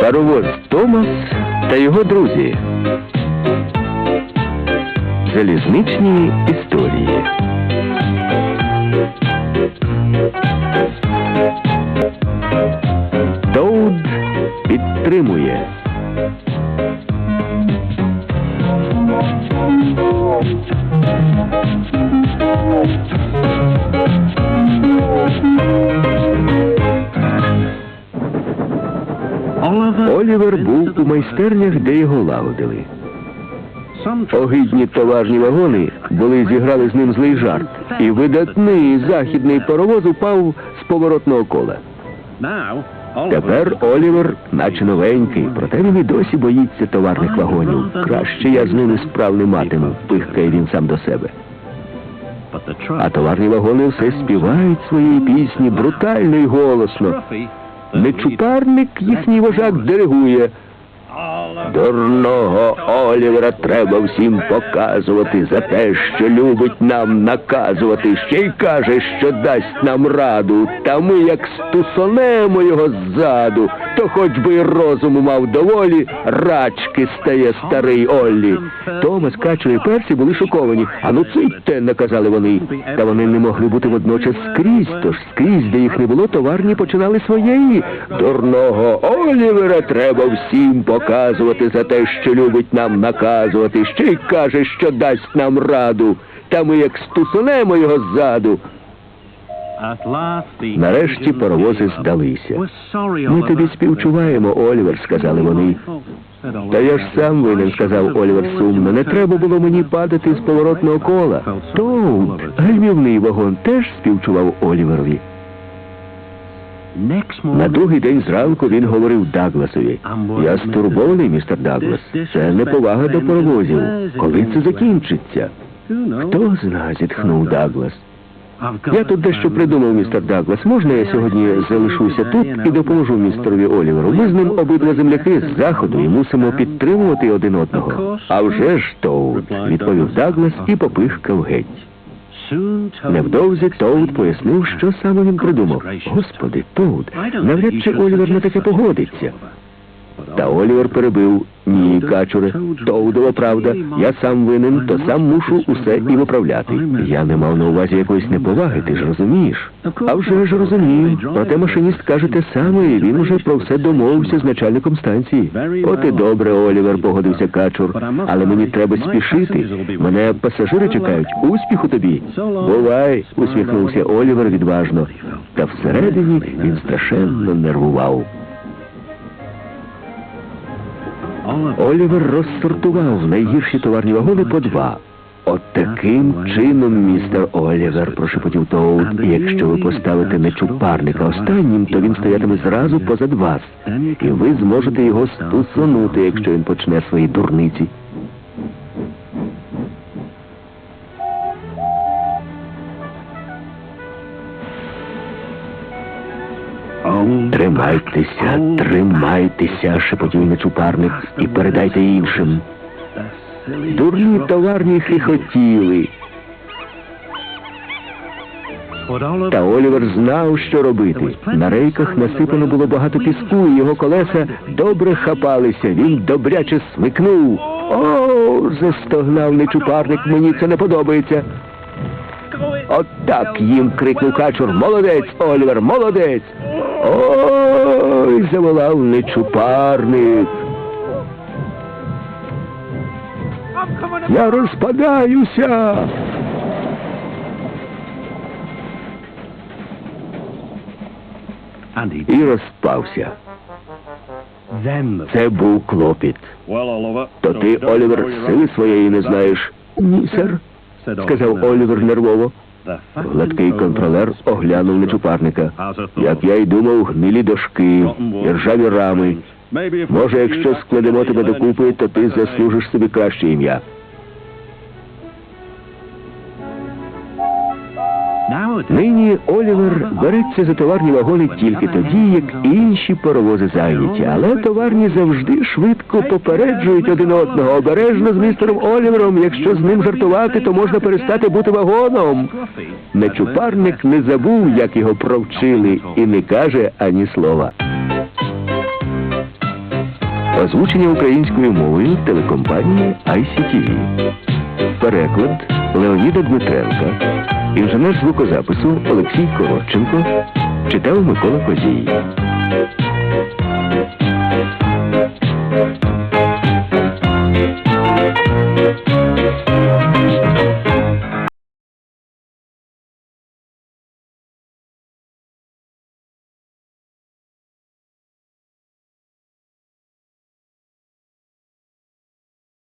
Паровоз Томас та його друзі. Залізничні історії. Тоуд підтримує. Олівер був у майстернях, де його лагодили. Огидні товарні вагони були зіграли з ним злий жарт, і видатний західний паровоз упав з поворотного кола. Тепер Олівер, наче новенький, проте він і досі боїться товарних вагонів. Краще я з ними справ не матиму, пихкає він сам до себе. А товарні вагони все співають свої пісні брутально і голосно. Нечупарник їхній вожак диригує. Дурного Олівера треба всім показувати за те, що любить нам наказувати. Ще й каже, що дасть нам раду. Та ми як стусонемо його ззаду, то хоч би й розуму мав доволі, рачки стає старий Оллі. Томас, Качо і Персі були шоковані. А ну цитьте, наказали вони. Та вони не могли бути водночас скрізь, тож скрізь, де їх не було, товарні починали своєї. Дурного Олівера треба всім показувати за те, що любить нам наказувати. Ще й каже, що дасть нам раду. Та ми як стусунемо його ззаду. Нарешті паровози здалися. Ми тобі співчуваємо, Олівер, сказали вони. Та я ж сам винен, сказав Олівер сумно. Не треба було мені падати з поворотного кола. Тоут, гальмівний вагон, теж співчував Оліверові. На другий день зранку він говорив Дагласові. Я стурбований, містер Даглас. Це неповага до паровозів. Коли це закінчиться? Хто зна, зітхнув Даглас. Я тут дещо придумав, містер Даглас. Можна я сьогодні залишуся тут і допоможу містерові Оліверу? Ми з ним обидва земляки з заходу і мусимо підтримувати один одного. А вже ж Тоут, відповів Даглас і попихкав геть. Невдовзі Тоут пояснив, що саме він придумав. Господи, Тоут, навряд чи Олівер на таке погодиться. Та Олівер перебив. Ні, качуре, Тоудова правда. Я сам винен, то сам мушу усе і виправляти. Я не мав на увазі якоїсь неповаги, ти ж розумієш. А вже ж розумію. Проте машиніст каже те саме, і він уже про все домовився з начальником станції. От і добре, Олівер, погодився качур. Але мені треба спішити. Мене пасажири чекають. Успіху тобі. Бувай, усміхнувся Олівер відважно. Та всередині він страшенно нервував. Олівер розсортував найгірші товарні вагони по два. От таким чином, містер Олівер, прошепотів Тоут, якщо ви поставите нечупарника останнім, то він стоятиме зразу позад вас. І ви зможете його стусунути, якщо він почне свої дурниці. Тримайтеся, тримайтеся, шепотів нечупарник, і передайте іншим. Дурні товарні хихотіли. Та Олівер знав, що робити. На рейках насипано було багато піску, і його колеса добре хапалися. Він добряче смикнув. О, застогнав нечупарник, мені це не подобається. От так їм крикнув качур. Молодець, Олівер, молодець. Ой, заволав нечупарник. Я розпадаюся. І розпався. Це був клопіт. То ти, Олівер, сили своєї не знаєш? Ні, сер, сказав Олівер нервово. Гладкий контролер оглянув нечупарника. Як я й думав, гнилі дошки, іржаві рами. Може, якщо складемо тебе докупи, то ти заслужиш собі краще ім'я. Нині Олівер береться за товарні вагони тільки тоді, як інші паровози зайняті. Але товарні завжди швидко попереджують один одного. Обережно з містером Олівером. Якщо з ним жартувати, то можна перестати бути вагоном. Нечупарник не забув, як його провчили, і не каже ані слова. Озвучення українською мовою телекомпанії ICTV. Переклад Леоніда Дмитренка. Інженер звукозапису Олексій Коротченко читав Микола Козій.